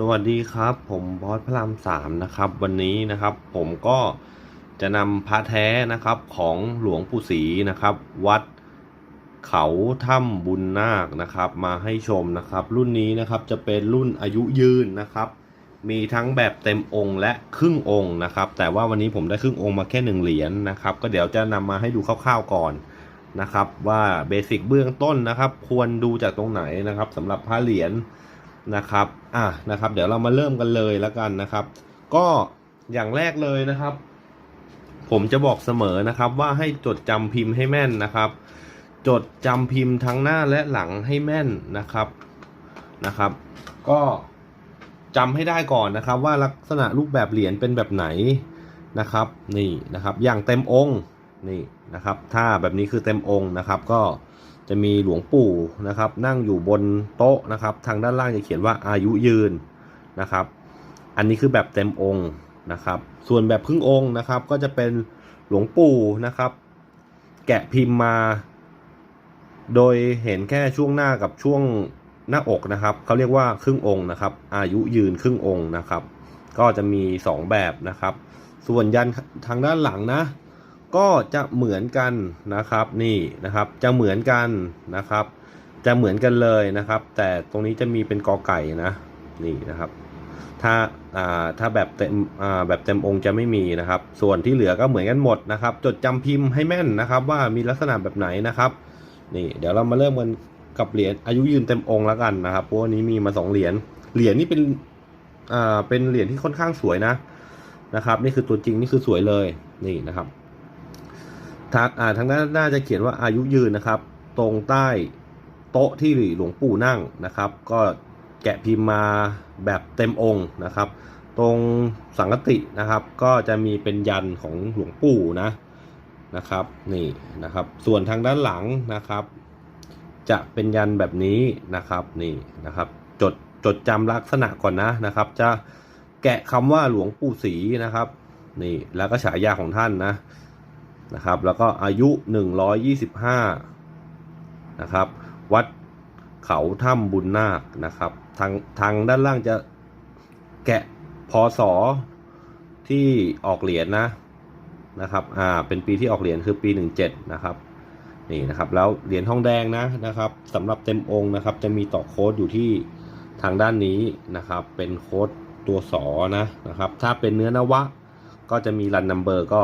สวัสดีครับ ผมบอสพระรามสามนะครับ วันนี้นะครับ ผมก็จะนำพระแท้นะครับของหลวงปู่ศรีนะครับ วัดเขาถ้ำบุญนาคนะครับ มาให้ชมนะครับ รุ่นนี้นะครับจะเป็นรุ่นอายุยืนนะครับ มีทั้งแบบเต็มองค์และครึ่งองค์นะครับ แต่ว่าวันนี้ผมได้ครึ่งองค์มาแค่หนึ่งเหรียญนะครับ ก็เดี๋ยวจะนำมาให้ดูคร่าวๆก่อนนะครับ ว่าเบสิกเบื้องต้นนะครับ ควรดูจากตรงไหนนะครับสำหรับพระเหรียญ นะครับอะนะครับ เดี๋ยวเรามาเริ่มกันเลยแล้วกันนะครับ ก็อย่างแรกเลยนะครับ ผมจะบอกเสมอนะครับว่าให้จดจำพิมพ์ให้แม่นนะครับ จดจำพิมพ์ทั้งหน้าและหลังให้แม่นนะครับนะครับ ก็จำให้ได้ก่อนนะครับ ว่าลักษณะรูปแบบเหรียญเป็นแบบไหนนะครับ นี่นะครับ อย่างเต็มองค์นี่นะครับ ถ้าแบบนี้คือเต็มองค์นะครับ ก็ จะมีหลวงปู่นะครับ นั่งอยู่บนโต๊ะนะครับ ทางด้านล่างจะเขียนว่าอายุยืนนะครับ อันนี้คือแบบเต็มองค์นะครับ ส่วนแบบครึ่งองค์นะครับ ก็จะเป็นหลวงปู่นะครับ แกะพิมพ์มา โดยเห็นแค่ช่วงหน้ากับช่วงหน้าอกนะครับเขาเรียกว่าครึ่งองค์นะครับ อายุยืนครึ่งองค์นะครับ ก็จะมีสองแบบนะครับ ส่วนยันทางด้านหลังนะ ก็จะเหมือนกันนะครับนี่นะครับจะเหมือนกันนะครับ จะเหมือนกันเลยนะครับ แต่ตรงนี้จะมีเป็นกอไก่นะนี่นะครับ ถ้าอ่าถ้าแบบเต็มอ่าแบบเต็มองค์จะไม่มีนะครับ ส่วนที่เหลือก็เหมือนกันหมดนะครับ จดจำพิมพ์ให้แม่นนะครับ ว่ามีลักษณะแบบไหนนะครับนี่เดี๋ยวเรามาเริ่มกันกับเหรียญอายุยืนเต็มองค์แล้วกันนะครับเพราะวันนี้มีมาสองเหรียญเหรียญนี่เป็นอ่าเป็นเหรียญที่ค่อนข้างสวยนะนะครับ นี่คือตัวจริงนี่คือสวยเลยนี่นะครับ ทางอ่าทางด้านหน้าจะเขียนว่าอายุยืนนะครับ ตรงใต้โต๊ะที่หลวงปู่นั่งนะครับ ก็แกะพิมพ์มาแบบเต็มองค์นะครับ ตรงสังกตินะครับ ก็จะมีเป็นยันของหลวงปู่นะนะครับนี่นะครับ ส่วนทางด้านหลังนะครับ จะเป็นยันแบบนี้นะครับนี่นะครับ จดจดจำลักษณะก่อนนะนะครับ จะแกะคำว่าหลวงปู่ศรีนะครับนี่แล้วก็ฉายาของท่านนะ นะครับ แล้วก็อายุ 125 นะครับ วัดเขาถ้ำบุญนาคนะครับ ทางทางด้านล่างจะแกะพศที่ออกเหรียญนะนะครับ อ่า เป็นปีที่ออกเหรียญคือปี 17 นะครับ นี่นะครับ แล้วเหรียญทองแดงนะนะครับสำหรับเต็มองค์นะครับ จะมีต่อโค้ดอยู่ที่ทางด้านนี้นะครับ เป็นโค้ดตัวสอนะนะครับ ถ้าเป็นเนื้อนวะ ก็จะมีรันนัมเบอร์ก็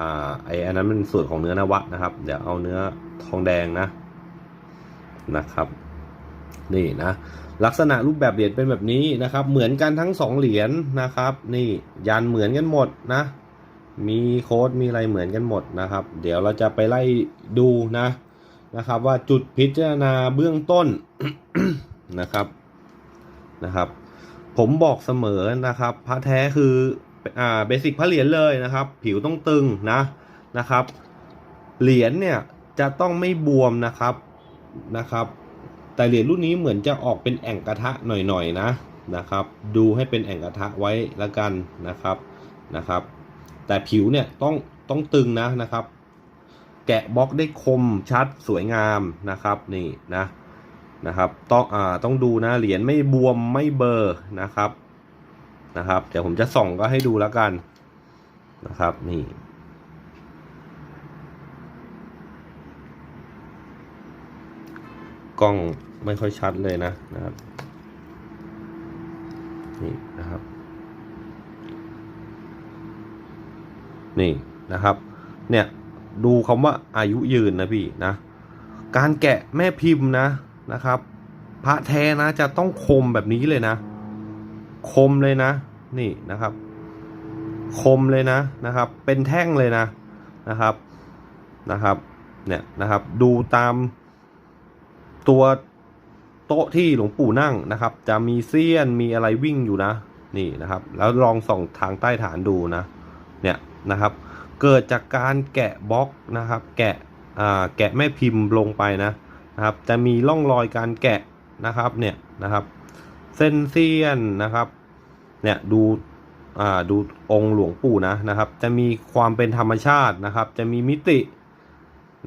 อ่าไออันนั้นเป็นส่วนของเนื้อนวะนะครับ เดี๋ยวเอาเนื้อทองแดงนะนะครับ นี่นะ ลักษณะรูปแบบเหรียญเป็นแบบนี้นะครับ เหมือนกันทั้งสองเหรียญนะครับ นี่ยันเหมือนกันหมดนะ มีโค้ดมีอะไรเหมือนกันหมดนะครับ เดี๋ยวเราจะไปไล่ดูนะนะครับ ว่าจุดพิจารณาเบื้องต้นนะครับนะครับ ผมบอกเสมอนะครับพระแท้คือ เบสิกพระเหรียญเลยนะครับ ผิวต้องตึงนะนะครับ เหรียญเนี่ยจะต้องไม่บวมนะครับนะครับ แต่เหรียญรุ่นนี้เหมือนจะออกเป็นแอ่งกระทะหน่อยๆนะนะครับ ดูให้เป็นแอ่งกระทะไว้ละกันนะครับนะครับ แต่ผิวเนี่ยต้องต้องตึงนะนะครับ แกะบล็อกได้คมชัดสวยงามนะครับนี่นะนะครับต้องอ่าต้องดูนะเหรียญไม่บวมไม่เบอร์นะครับ นะครับ เดี๋ยวผมจะส่องก็ให้ดูแล้วกันนะครับนี่กล้องไม่ค่อยชัดเลยนะนะครับนี่นะครับนี่นะครับ เนี่ยดูคำว่าอายุยืนนะพี่นะ การแกะแม่พิมพ์นะนะครับ พระแท้นะจะต้องคมแบบนี้เลยนะ คมเลยนะ นี่นะครับ คมเลยนะนะครับ เป็นแท่งเลยนะนะครับนะครับเนี่ยนะครับดูตามตัวโต๊ะที่หลวงปู่นั่งนะครับ จะมีเสี้ยนมีอะไรวิ่งอยู่นะ นี่นะครับ แล้วลองส่องทางใต้ฐานดูนะเนี่ยนะครับ เกิดจากการแกะบล็อกนะครับ แกะอ่าแกะแม่พิมพ์ลงไปนะนะครับ จะมีร่องรอยการแกะนะครับเนี่ยนะครับ เส้นเสี้ยนนะครับ เนี่ยดูอ่าดูองค์หลวงปู่นะนะครับ จะมีความเป็นธรรมชาตินะครับ จะมีมิติ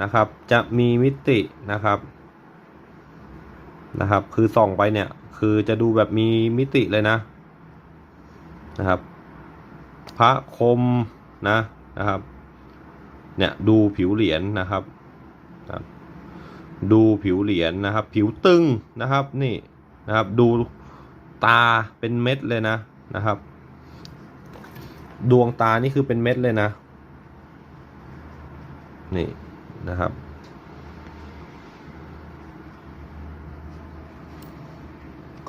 นะครับ จะมีมิตินะครับนะครับ คือส่องไปเนี่ย คือจะดูแบบมีมิติเลยนะนะครับ พระคมนะนะครับ เนี่ยดูผิวเหรียญนะครับ ดูผิวเหรียญนะครับ ผิวตึงนะครับนี่นะครับ ดูตาเป็นเม็ดเลยนะ นะครับ ดวงตานี่คือเป็นเม็ดเลยนะ นี่นะครับ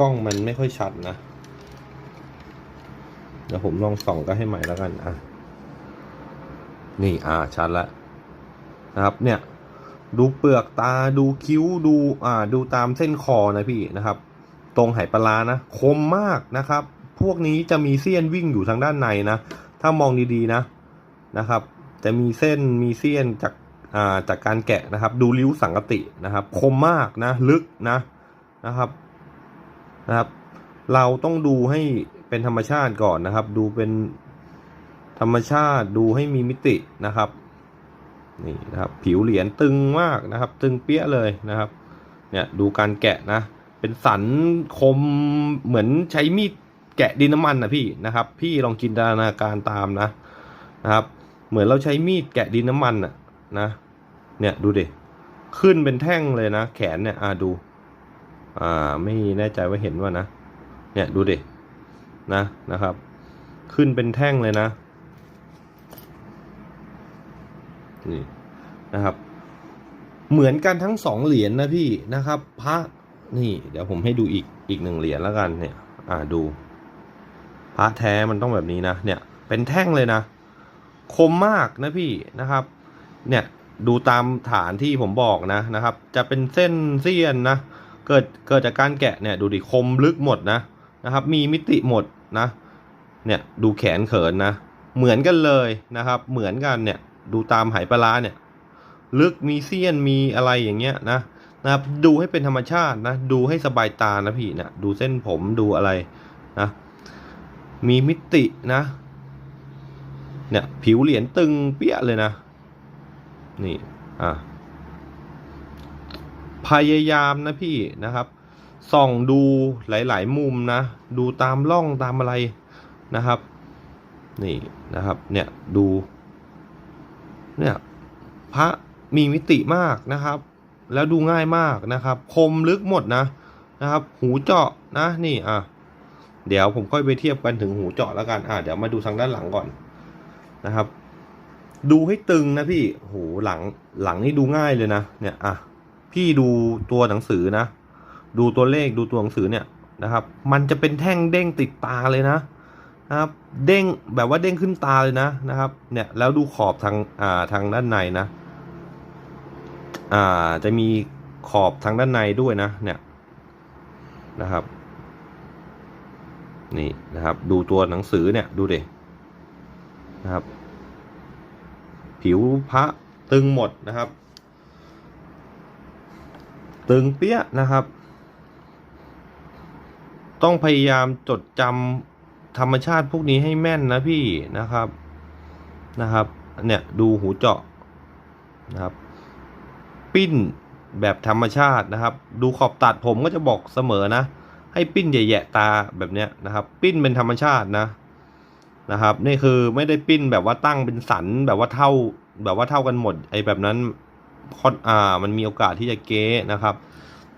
กล้องมันไม่ค่อยชัดนะ เดี๋ยวผมลองส่องก็ให้ใหม่แล้วกันอะนี่อ่าชัดแล้วนะครับ เนี่ยดูเปลือกตาดูคิ้วดูอ่าดูตามเส้นคอนะพี่นะครับ ตรงไหปลานะ คมมากนะครับ วกนี้จะมีเสี้ยนวิ่งอยู่ทางด้านในนะ ถ้ามองดีๆนะนะครับ จะมีเส้นมีเสี้ยนจากอ่าจากการแกะนะครับ ดูริ้วสังกตินะครับ คมมากนะลึกนะนะครับนะครับ เราต้องดูให้เป็นธรรมชาติก่อนนะครับ ดูเป็นธรรมชาติดูให้มีมิตินะครับนี่นะครับ ผิวเหรียญตึงมากนะครับ ตึงเปี้ยเลยนะครับ เนี่ยดูการแกะนะ เป็นสันคมเหมือนใช้มีด แกะดินน้ำมันนะพี่นะครับ พี่ลองจินตนาการตามนะนะครับ เหมือนเราใช้มีดแกะดินน้ำมันอะนะเนี่ยดูดิขึ้นเป็นแท่งเลยนะ แขนเนี่ยอ่าดู อ่าไม่แน่ใจว่าเห็นว่านะเนี่ยดูดินะนะครับ ขึ้นเป็นแท่งเลยนะนี่นะครับ เหมือนกันทั้งสองเหรียญนะพี่นะครับ พระนี่ เดี๋ยวผมให้ดูอีกอีกหนึ่งเหรียญแล้วกันเนี่ย อ่าดู พระแท้มันต้องแบบนี้นะ เนี่ย เป็นแท่งเลยนะ คมมากนะพี่นะครับ เนี่ย ดูตามฐานที่ผมบอกนะนะครับ จะเป็นเส้นเสี้ยนนะ เกิด เกิดจากการแกะเนี่ย ดูดิ คมลึกหมดนะนะครับ มีมิติหมดนะ เนี่ย ดูแขนเขินนะ เหมือนกันเลยนะครับ เหมือนกันเนี่ย ดูตามไหปลาร้าเนี่ย ลึกมีเสี้ยน มีอะไรอย่างเงี้ยนะนะครับ ดูให้เป็นธรรมชาตินะ ดูให้สบายตานะพี่นะ ดูเส้นผม ดูอะไรนะ มีมิตินะ เนี่ยผิวเหรียญตึงเปี้ยเลยนะ นี่อะพยายามนะพี่นะครับส่องดูหลาย ๆ มุมนะ ดูตามร่องตามอะไรนะครับ นี่นะครับเนี่ยดูเนี่ยพระมีมิติมากนะครับ แล้วดูง่ายมากนะครับ คมลึกหมดนะนะครับ หูเจาะนะนี่อะ เดี๋ยวผมค่อยไปเทียบกันถึงหูเจาะแล้วกัน อะเดี๋ยวมาดูทางด้านหลังก่อนนะครับ ดูให้ตึงนะพี่โหหลังหลังนี่ดูง่ายเลยนะ เนี่ยอะพี่ดูตัวหนังสือนะ ดูตัวเลขดูตัวหนังสือเนี่ยนะครับ มันจะเป็นแท่งเด้งติดตาเลยนะนะครับ เด้งแบบว่าเด้งขึ้นตาเลยนะนะครับ เนี่ยแล้วดูขอบทางอ่าทางด้านในนะ อ่าจะมีขอบทางด้านในด้วยนะ เนี่ยนะครับ นี่นะครับ ดูตัวหนังสือเนี่ยดูดินะครับ ผิวพระตึงหมดนะครับ ตึงเปี้ยนะครับ ต้องพยายามจดจำธรรมชาติพวกนี้ให้แม่นนะพี่นะครับนะครับ เนี่ยดูหูเจาะนะครับ ปิ้นแบบธรรมชาตินะครับ ดูขอบตัดผมก็จะบอกเสมอนะ ให้ปิ้นแย่ๆตาแบบเนี้ยนะครับ ปิ้นเป็นธรรมชาตินะนะครับ นี่คือไม่ได้ปิ้นแบบว่าตั้งเป็นสันแบบว่าเท่าแบบว่าเท่ากันหมด ไอ้แบบนั้นคอนอ่ามันมีโอกาสที่จะเก๊นะครับ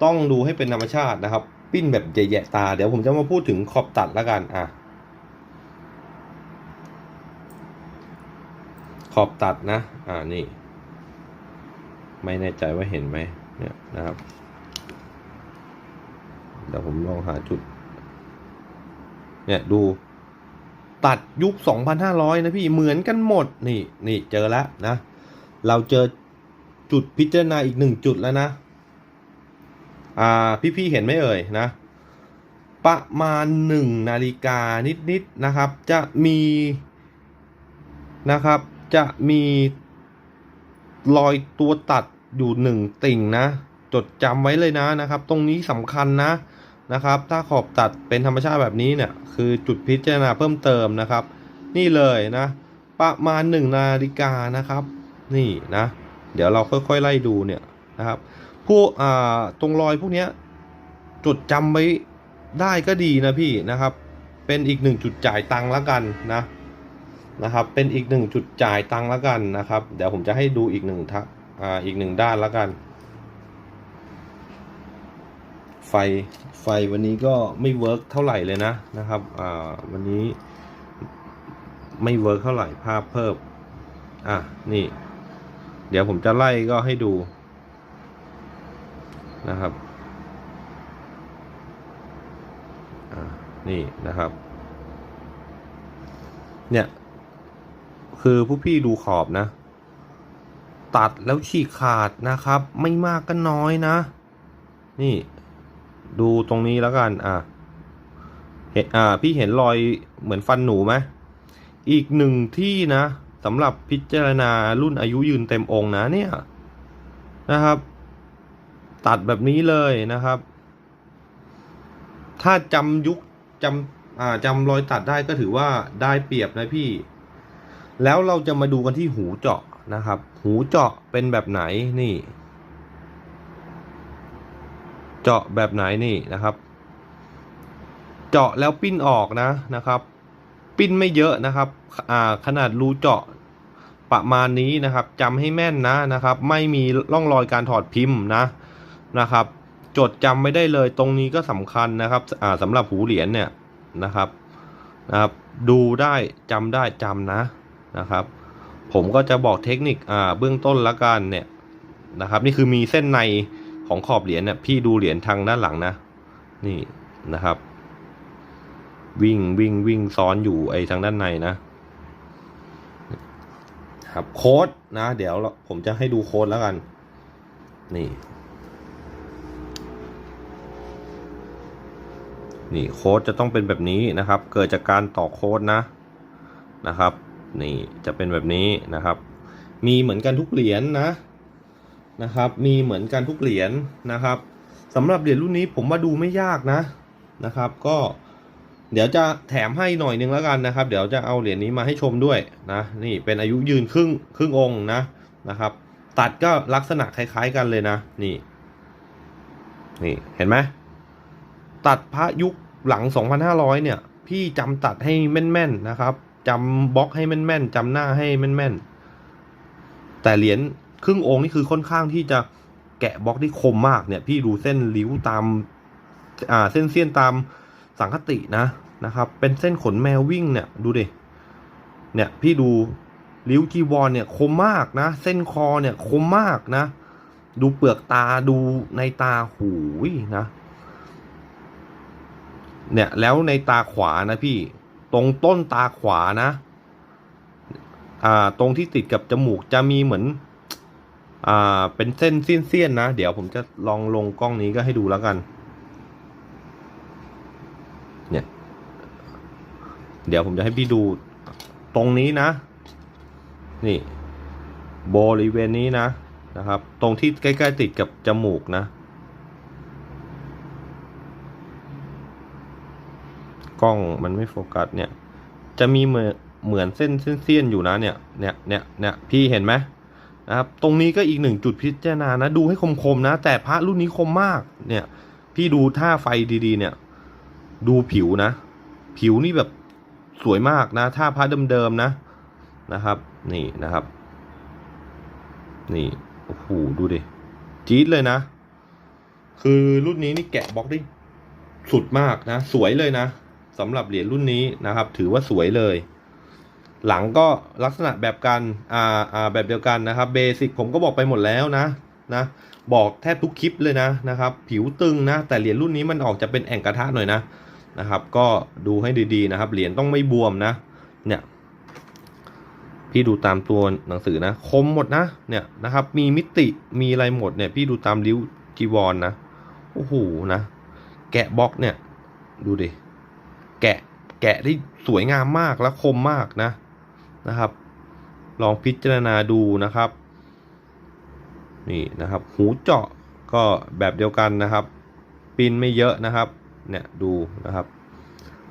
ต้องดูให้เป็นธรรมชาตินะครับ ปิ้นแบบแย่ๆตา เดี๋ยวผมจะมาพูดถึงขอบตัดแล้วกันอะขอบตัดนะ อ่านี่ ไม่แน่ใจว่าเห็นไหมเนี่ยนะครับ เดี๋ยวผมลองหาจุด เนี่ยดู ตัดยุค 2,500 นะพี่เหมือนกันหมด นี่นี่เจอแล้วนะ เราเจอจุดพิจารณาอีกหนึ่งจุดแล้วนะ อ่า พี่ๆเห็นไหมเอ่ยนะ ประมาณหนึ่งนาฬิกานิดๆนะครับ จะมีนะครับ จะมีรอยตัวตัดอยู่หนึ่งติ่งนะ จดจำไว้เลยนะนะครับ ตรงนี้สำคัญนะ นะครับ ถ้าขอบตัดเป็นธรรมชาติแบบนี้เนี่ยคือจุดพิจารณาเพิ่มเติมนะครับ นี่เลยนะ ประมาณหนึ่งนาฬิกานะครับ นี่นะ เดี๋ยวเราค่อยๆไล่ดูเนี่ยนะครับพวกอ่าตรงรอยพวกเนี้ยจดจำไว้ได้ก็ดีนะพี่นะครับ เป็นอีกหนึ่งจุดจ่ายตังค์แล้วกันนะนะครับ เป็นอีกหนึ่งจุดจ่ายตังค์แล้วกันนะครับ เดี๋ยวผมจะให้ดูอีกหนึ่งทะอ่าอีกหนึ่งด้านแล้วกัน ไฟไฟวันนี้ก็ไม่เวิร์กเท่าไหร่เลยนะนะครับอ่าวันนี้ไม่เวิร์กเท่าไหร่ภาพเพิ่มอะนี่ เดี๋ยวผมจะไล่ก็ให้ดูนะครับอ่านี่นะครับเนี่ยคือผู้พี่ดูขอบนะ ตัดแล้วฉีกขาดนะครับ ไม่มากก็น้อยนะ นี่ ดูตรงนี้แล้วกัน อะเห็นอ่า พี่เห็นรอยเหมือนฟันหนูไหมอีกหนึ่งที่นะสำหรับพิจารณารุ่นอายุยืนเต็มองค์นะเนี่ยนะครับ ตัดแบบนี้เลยนะครับ ถ้าจำยุคจำอ่าจำรอยตัดได้ก็ถือว่าได้เปรียบนะพี่ แล้วเราจะมาดูกันที่หูเจาะนะครับ หูเจาะเป็นแบบไหนนี่ เจาะแบบไหนนี่นะครับ เจาะแล้วปิ้นออกนะนะครับ ปิ้นไม่เยอะนะครับอ่าขนาดรูเจาะประมาณนี้นะครับจำให้แม่นนะนะครับ ไม่มีร่องรอยการถอดพิมพ์นะนะครับ จดจำไม่ได้เลยตรงนี้ก็สำคัญนะครับอ่าสำหรับหูเหรียญเนี่ยนะครับนะครับ ดูได้จำได้จำนะนะครับ ผมก็จะบอกเทคนิคอ่าเบื้องต้นละกันเนี่ยนะครับ นี่คือมีเส้นใน ของขอบเหรียญเนี่ยพี่ดูเหรียญทางด้านหลังนะ นี่นะครับ วิ่งวิ่งวิ่งซ้อนอยู่ไอ้ทางด้านในนะครับโค้ดนะ เดี๋ยวผมจะให้ดูโค้ดแล้วกัน นี่นี่โค้ดจะต้องเป็นแบบนี้นะครับ เกิดจากการต่อโค้ดนะนะครับ นี่จะเป็นแบบนี้นะครับ มีเหมือนกันทุกเหรียญนะ นะครับ มีเหมือนกันทุกเหรียญนะครับสำหรับเหรียญรุ่นนี้ผมมาดูไม่ยากนะนะครับ ก็เดี๋ยวจะแถมให้หน่อยนึงแล้วกันนะครับ เดี๋ยวจะเอาเหรียญนี้มาให้ชมด้วยนะนี่เป็นอายุยืนครึ่งครึ่งองค์นะนะครับ ตัดก็ลักษณะคล้าย ๆ กันเลยนะนี่ นี่เห็นไหมตัดพระยุคหลัง 2,500 เนี่ย พี่จำตัดให้แม่นๆนะครับจำบล็อกให้แม่นๆจำหน้าให้แม่นๆแต่เหรียญ ครึ่งองค์นี่คือค่อนข้างที่จะแกะบล็อกที่คมมากเนี่ย พี่ดูเส้นริ้วตามอ่าเส้นเสี้ยนตามสังคตินะนะครับ เป็นเส้นขนแมววิ่งเนี่ยดูดิเนี่ยพี่ดูริ้วจีวรเนี่ยคมมากนะ เส้นคอเนี่ยคมมากนะ ดูเปลือกตาดูในตาหูยนะ เนี่ยแล้วในตาขวานะพี่ตรงต้นตาขวานะ อ่า ตรงที่ติดกับจมูกจะมีเหมือน อ่า เป็นเส้นเสี้ยนๆนะ เดี๋ยวผมจะลองลงกล้องนี้ก็ให้ดูแล้วกัน เนี่ย เดี๋ยวผมจะให้พี่ดูตรงนี้นะ นี่บริเวณนี้นะนะครับ ตรงที่ใกล้ๆติดกับจมูกนะ กล้องมันไม่โฟกัสเนี่ย จะมีเหมือนเหมือนเส้นเส้นๆอยู่นะเนี่ย เนี่ยเนี่ยเนี่ยพี่เห็นไหม นะครับ ตรงนี้ก็อีกหนึ่งจุดพิจารณานะ ดูให้คมๆนะ แต่พระรุ่นนี้คมมาก เนี่ย พี่ดูท่าไฟดีๆ เนี่ย ดูผิวนะ ผิวนี่แบบสวยมากนะถ้าพระเดิมๆนะ นะครับ นี่นะครับ นี่ โอ้โห ดูดิ จี๊ดเลยนะ คือรุ่นนี้นี่แกะบล็อกได้สุดมากนะ สวยเลยนะสำหรับเหรียญรุ่นนี้นะครับ ถือว่าสวยเลย หลังก็ลักษณะแบบกันอ่าอ่าแบบเดียวกันนะครับเบสิกผมก็บอกไปหมดแล้วนะนะบอกแทบทุกคลิปเลยนะนะครับ ผิวตึงนะ แต่เหรียญรุ่นนี้มันออกจะเป็นแอ่งกระทะหน่อยนะนะครับ ก็ดูให้ดีๆนะครับ เหรียญต้องไม่บวมนะ เนี่ย พี่ดูตามตัวหนังสือนะ คมหมดนะ เนี่ยนะครับ มีมิติมีอะไรหมดเนี่ย พี่ดูตามริ้วจีวรนนะโอ้โหนะ แกะบล็อกเนี่ย ดูดิแกะแกะได้สวยงามมากและคมมากนะ นะครับ ลองพิจารณาดูนะครับนี่นะครับ หูเจาะก็แบบเดียวกันนะครับ ปินไม่เยอะนะครับเนี่ยดูนะครับ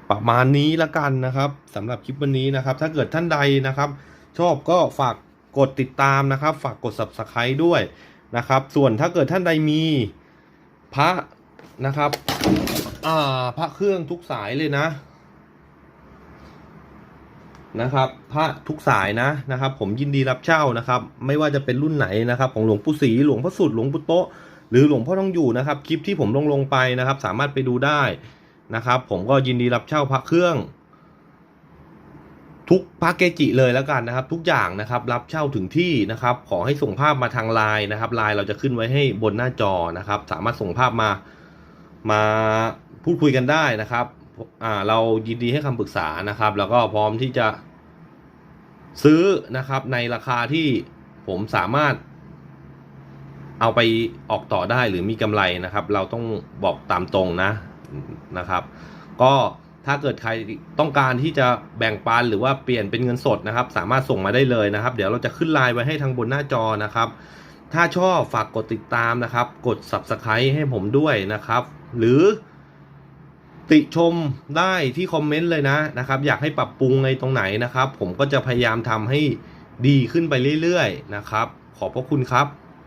ประมาณนี้ละกันนะครับสำหรับคลิปวันนี้นะครับ ถ้าเกิดท่านใดนะครับ ชอบก็ฝากกดติดตามนะครับ ฝากกด subscribe ด้วยนะครับ ส่วนถ้าเกิดท่านใดมีพระนะครับ อ่า พระเครื่องทุกสายเลยนะ นะครับพระทุกสายนะนะครับ ผมยินดีรับเช่านะครับ ไม่ว่าจะเป็นรุ่นไหนนะครับ ของหลวงปู่ศรีหลวงพ่อสุดหลวงปู่โตะหรือหลวงพ่อทองอยู่นะครับ คลิปที่ผมลงลงไปนะครับ สามารถไปดูได้นะครับ ผมก็ยินดีรับเช่าพระเครื่อง ทุกพระเกจิเลยแล้วกันนะครับ ทุกอย่างนะครับ รับเช่าถึงที่นะครับ ขอให้ส่งภาพมาทางไลน์นะครับไลน์เราจะขึ้นไว้ให้บนหน้าจอนะครับ สามารถส่งภาพมามาพูดคุยกันได้นะครับอ่าเรายินดีให้คำปรึกษานะครับ แล้วก็พร้อมที่จะ ซื้อนะครับในราคาที่ผมสามารถ เอาไปออกต่อได้หรือมีกำไรนะครับ เราต้องบอกตามตรงนะนะครับ ก็ถ้าเกิดใครต้องการที่จะแบ่งปันหรือว่าเปลี่ยนเป็นเงินสดนะครับ สามารถส่งมาได้เลยนะครับ เดี๋ยวเราจะขึ้นไลน์ไว้ให้ทางบนหน้าจอนะครับ ถ้าชอบฝากกดติดตามนะครับ กด subscribe ให้ผมด้วยนะครับ หรือ ติชมได้ที่คอมเมนต์เลยนะนะครับ อยากให้ปรับปรุงในตรงไหนนะครับ ผมก็จะพยายามทำให้ดีขึ้นไปเรื่อยๆนะครับ ขอบพระคุณครับ